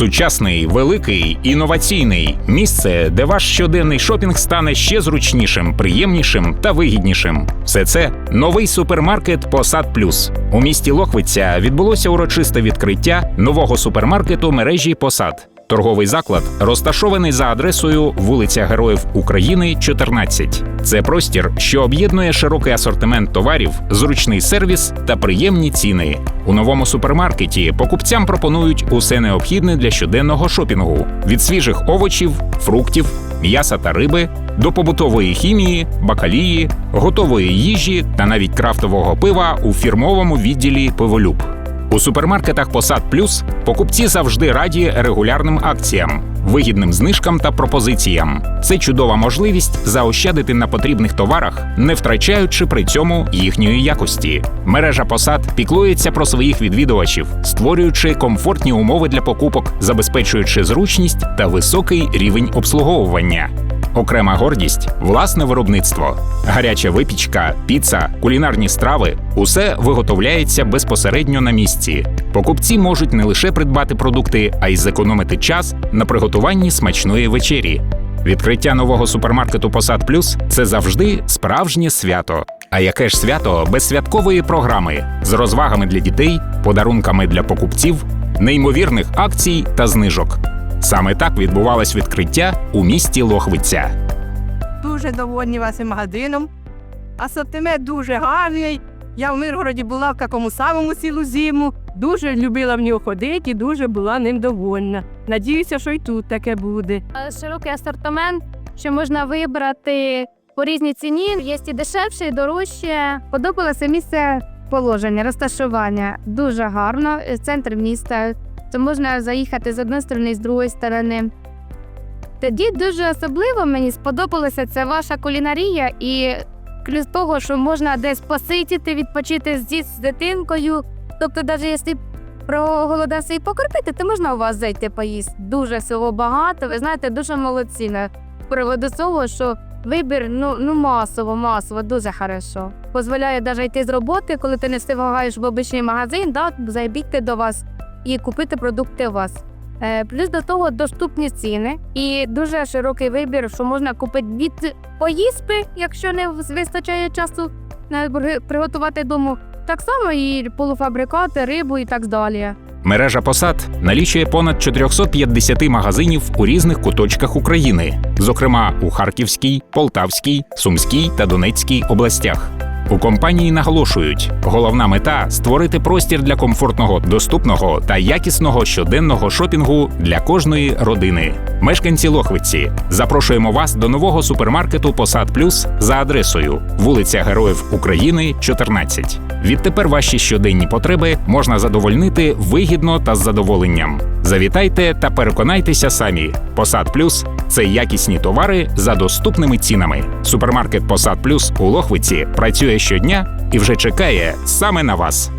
Сучасний, великий, інноваційний місце, де ваш щоденний шопінг стане ще зручнішим, приємнішим та вигіднішим. Все це новий супермаркет Посад Плюс. У місті Лохвиця відбулося урочисте відкриття нового супермаркету мережі Посад. Торговий заклад розташований за адресою вулиця Героїв України, 14. Це простір, що об'єднує широкий асортимент товарів, зручний сервіс та приємні ціни. У новому супермаркеті покупцям пропонують усе необхідне для щоденного шопінгу: від свіжих овочів, фруктів, м'яса та риби до побутової хімії, бакалії, готової їжі та навіть крафтового пива у фірмовому відділі пиволюб. У супермаркетах Посад Плюс покупці завжди раді регулярним акціям, вигідним знижкам та пропозиціям. Це чудова можливість заощадити на потрібних товарах, не втрачаючи при цьому їхньої якості. Мережа Посад піклується про своїх відвідувачів, створюючи комфортні умови для покупок, забезпечуючи зручність та високий рівень обслуговування. Окрема гордість власне виробництво, гаряча випічка, піца, кулінарні страви усе виготовляється безпосередньо на місці. Покупці можуть не лише придбати продукти, а й зекономити час на приготуванні смачної вечері. Відкриття нового супермаркету Посад Плюс це завжди справжнє свято. А яке ж свято без святкової програми з розвагами для дітей, подарунками для покупців, неймовірних акцій та знижок. Саме так відбувалось відкриття у місті Лохвиця. Дуже довольні вашим магазином. Асортимент дуже гарний. Я в Миргороді була в такому самому цілу зиму. Дуже любила в нього ходити і дуже була ним довольна. Надіюся, що і тут таке буде. Е, широкий асортимент, що можна вибрати по різній ціні. Є і дешевше, і дорожче. Подобалося місце положення, розташування. Дуже гарно. е, Центр міста. То можна заїхати з однієї сторони, з другої сторони. Тоді дуже особливо мені сподобалася це ваша кулінарія і плюс того, що можна десь посидіти, відпочити з дитинкою. Тобто, навіть якщо проголодався і покропити, то можна у вас зайти поїсти. Дуже всього багато. Ви знаєте, дуже молодці на приводу цього, що вибір ну, ну масово, масово, дуже хорошо. Дозволяє навіть йти з роботи, коли ти не встигаєш в обичний магазин, да, забігти до вас і купити продукти у вас. Е, плюс до того доступні ціни і дуже широкий вибір, що можна купити від поїсти, якщо не вистачає часу на приготувати дому. Так само і полуфабрикати, рибу і так далі. Мережа Посад налічує понад 450 магазинів у різних куточках України, зокрема у Харківській, Полтавській, Сумській та Донецькій областях. У компанії наголошують, головна мета створити простір для комфортного, доступного та якісного щоденного шопінгу для кожної родини. Мешканці Лохвиці запрошуємо вас до нового супермаркету Посад Плюс за адресою вулиця Героїв України, 14. Відтепер ваші щоденні потреби можна задовольнити вигідно та з задоволенням. Завітайте та переконайтеся самі. Посад Плюс це якісні товари за доступними цінами. Супермаркет Посад Плюс у Лохвиці працює щодня і вже чекає саме на вас.